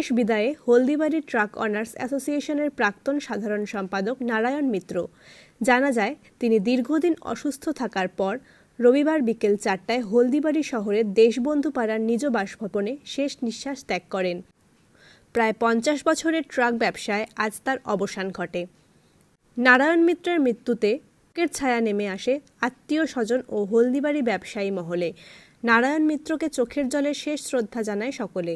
শেষ বিদায়ে Haldibari truck honours অ্যাসোসিয়েশনের প্রাক্তন সাধারণ সম্পাদক নারায়ণ মিত্র। জানা যায়, তিনি দীর্ঘদিন অসুস্থ থাকার পর রবিবার বিকেল চারটায় হলদিবাড়ি শহরের দেশবন্ধু পাড়ার নিজ বাসভবনে শেষ নিঃশ্বাস ত্যাগ করেন। প্রায় পঞ্চাশ বছরের ট্রাক ব্যবসায় আজ তার অবসান ঘটে। নারায়ণ মিত্রের মৃত্যুতে শোকের ছায়া নেমে আসে আত্মীয় স্বজন ও হলদিবাড়ি ব্যবসায়ী মহলে। নারায়ণ মিত্রকে চোখের জলে শেষ শ্রদ্ধা জানায় সকলে।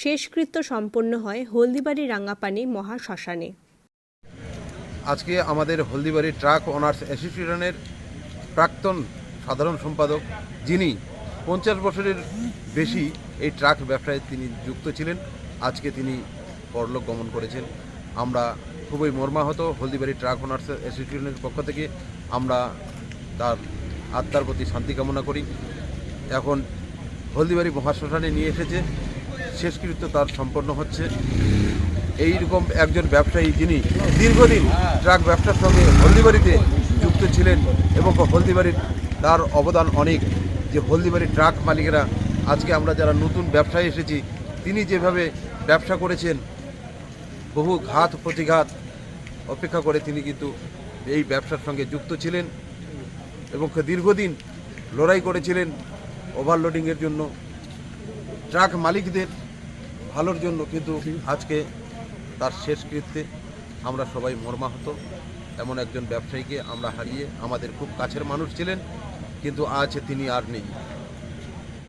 শেষকৃত্য সম্পন্ন হয় হলদিবাড়ি রাঙ্গাপানি মহাশ্মশানে। আজকে আমাদের হলদিবাড়ি ট্রাক অনার্স অ্যাসোসিয়েশনের প্রাক্তন সাধারণ সম্পাদক যিনি পঞ্চাশ বছরের বেশি এই ট্রাক ব্যবসায় তিনি যুক্ত ছিলেন। আজকে তিনি পরলোক গমন করেছেন। আমরা খুবই মর্মাহত। হলদিবাড়ি ট্রাক অনার্স অ্যাসোসিয়েশনের পক্ষ থেকে আমরা তার আত্মার প্রতি শান্তি কামনা করি। এখন হলদিবাড়ি মহাশ্মশানে নিয়ে এসেছে, শেষকৃত্য তার সম্পন্ন হচ্ছে। এই রকম একজন ব্যবসায়ী যিনি দীর্ঘদিন ট্রাক ব্যবসার সঙ্গে হলদিবাড়িতে যুক্ত ছিলেন এবং হলদিবাড়ির তার অবদান অনেক যে হলদিবাড়ির ট্রাক মালিকেরা, আজকে আমরা যারা নতুন ব্যবসায় এসেছি, তিনি যেভাবে ব্যবসা করেছেন বহু ঘাত প্রতিঘাত অপেক্ষা করে তিনি কিন্তু এই ব্যবসার সঙ্গে যুক্ত ছিলেন এবং দীর্ঘদিন লড়াই করেছিলেন ওভারলোডিংয়ের জন্য। ট্রাক মালিকদের ভালোর জন্য কিন্তু আজকে তার শেষ শেষকৃত্যে আমরা সবাই মর্মাহত। এমন একজন ব্যবসায়ীকে আমরা হারিয়ে আমাদের খুব কাছের মানুষ ছিলেন, কিন্তু আজ তিনি আর নেই।